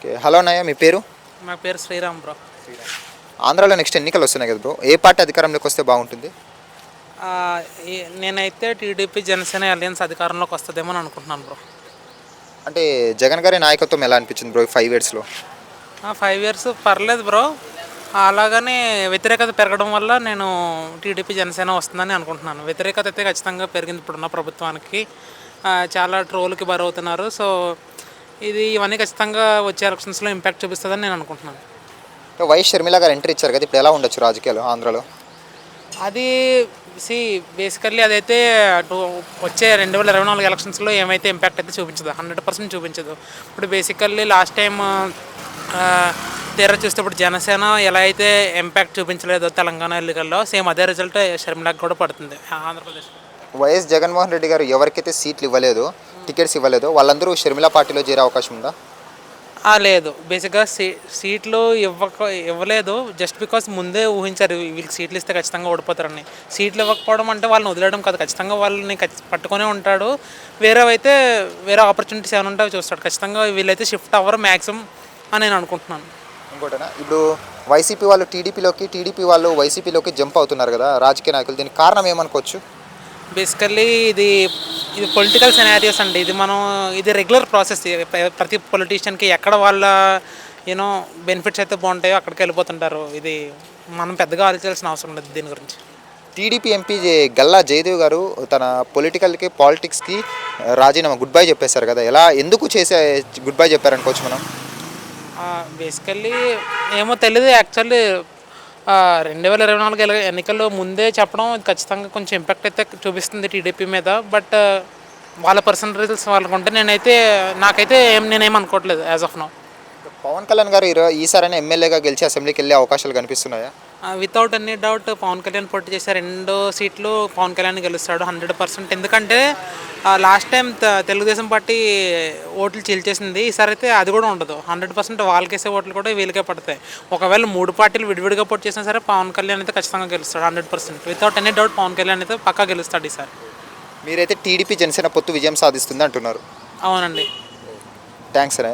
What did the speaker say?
Okay hello అన్నయ్య మీ పేరు? నా పేరు శ్రీరామ్ బ్రో ఆంధ్రాలో నెక్స్ట్ ఎన్నికలు వస్తున్నాయి కదా బ్రో ఏ పార్టీ అధికారంలోకి వస్తే బాగుంటుంది? ఆ, ఈ- నేనైతే టీడీపీ జనసేన అలయన్స్ అధికారంలోకి వస్తుందేమో అని అనుకుంటున్నాను బ్రో అంటే జగన్ గారి నాయకత్వం ఎలా అనిపించింది బ్రో ఫైవ్ ఇయర్స్లో ఫైవ్ ఇయర్స్ పర్లేదు బ్రో అలాగని వ్యతిరేకత పెరగడం వల్ల నేను టీడీపీ జనసేన వస్తుందని అనుకుంటున్నాను. వ్యతిరేకత అయితే ఖచ్చితంగా పెరిగింది ఇప్పుడున్న ప్రభుత్వానికి. ఆ, చాలా ట్రోల్కి బరవుతున్నారు సో ఇది ఇవన్నీ ఖచ్చితంగా వచ్చే ఎలక్షన్స్లో ఇంపాక్ట్ చూపిస్తుందని నేను అనుకుంటున్నాను. వైఎస్ షర్మిల గారు ఎంట్రీ ఇచ్చారు కదా ఇప్పుడు ఎలా ఉండొచ్చు రాజకీయాలు ఆంధ్రాలో? అది సి బేసికల్లీ అదైతే అటు వచ్చే రెండు వేల ఇరవై నాలుగు ఎలక్షన్స్లో ఏమైతే ఇంపాక్ట్ అయితే చూపించదు హండ్రెడ్ పర్సెంట్ చూపించదు. ఇప్పుడు బేసికల్లీ లాస్ట్ టైం తీరా చూస్తే ఇప్పుడు జనసేన ఎలా అయితే ఇంపాక్ట్ చూపించలేదో తెలంగాణ ఎన్నికల్లో సేమ్ అదే రిజల్ట్ షర్మిలాకి కూడా పడుతుంది ఆంధ్రప్రదేశ్ వైఎస్ జగన్మోహన్ రెడ్డి గారు ఎవరికైతే సీట్లు ఇవ్వలేదో టికెట్స్ ఇవ్వలేదో. వాళ్ళందరూ షర్మిల పార్టీలో చేరే అవకాశం ఉందా? ఆ, లేదు. బేసిక్గా సీ సీట్లు ఇవ్వక ఇవ్వలేదు. జస్ట్ బికాస్ ముందే ఊహించారు వీళ్ళకి సీట్లు ఇస్తే ఖచ్చితంగా ఓడిపోతారని. సీట్లు ఇవ్వకపోవడం అంటే వాళ్ళని వదిలేయడం కాదు. ఖచ్చితంగా వాళ్ళని పట్టుకొనే ఉంటాడు. వేరే అయితే వేరే ఆపర్చునిటీస్ ఏమైనా ఉంటే అవి చూస్తాడు. ఖచ్చితంగా వీళ్ళైతే షిఫ్ట్ అవ్వరు మ్యాక్సిమం అని నేను అనుకుంటున్నాను. ఇంకోటనా? ఇప్పుడు వైసీపీ వాళ్ళు టీడీపీలోకి టీడీపీ వాళ్ళు వైసీపీలోకి జంప్ అవుతున్నారు కదా రాజకీయ నాయకులు. దీనికి కారణం ఏమనుకోవచ్చు? బేసికల్లీ ఇది ఇది పొలిటికల్ సెనారియోస్ అండి. ఇది మనం ఇది రెగ్యులర్ ప్రాసెస్ ప్రతి పొలిటీషియన్కి ఎక్కడ వాళ్ళ యూనో బెనిఫిట్స్ అయితే బాగుంటాయో అక్కడికి వెళ్ళిపోతుంటారు. ఇది మనం పెద్దగా ఆలోచించాల్సిన అవసరం లేదు దీని గురించి. టీడీపీ ఎంపీ గల్లా జయదేవ్ గారు తన పొలిటికల్కి పాలిటిక్స్కి రాజీనామా గుడ్ బై చెప్పేశారు కదా. ఎలా ఎందుకు చేసే గుడ్ బై చెప్పారనుకోవచ్చు మనం? బేసికల్లీ ఏమో తెలియదు యాక్చువల్లీ రెండు వేల ఇరవై నాలుగు ఎన్నికల్లో ముందే చెప్పడం ఖచ్చితంగా కొంచెం ఇంపాక్ట్ అయితే చూపిస్తుంది టీడీపీ మీద. బట్ వాళ్ళ పర్సనల్ రిజల్ట్స్ వాళ్ళకు ఉంటే నేనైతే నాకైతే ఏం నేనేం అనుకోవట్లేదు as of now Pawan Kalyan గారు ఈసారి ఈసారైనా ఎమ్మెల్యేగా గెలిచి అసెంబ్లీకి వెళ్ళే అవకాశాలు కనిపిస్తున్నాయా? Without any doubt Pawan Kalyan పోటీ చేసే రెండు సీట్లు పవన్ కళ్యాణ్ గెలుస్తాడు హండ్రెడ్ పర్సెంట్. ఎందుకంటే లాస్ట్ టైం తెలుగుదేశం పార్టీ ఓట్లు చీల్చేసింది ఈసారి అయితే అది కూడా ఉండదు. హండ్రెడ్ పర్సెంట్ వాళ్ళకేసే ఓట్లు కూడా వీళ్ళకే పడతాయి. ఒకవేళ మూడు పార్టీలు విడివిడిగా పోటీ చేసినా సరే పవన్ కళ్యాణ్ అయితే ఖచ్చితంగా గెలుస్తాడు hundred percent. Without any doubt Pawan Kalyan అయితే పక్కా గెలుస్తాడు ఈసారి. మీరైతే టీడీపీ జనసేన పొత్తు విజయం సాధిస్తుంది అంటున్నారు. అవునండి. థ్యాంక్స్ అనే.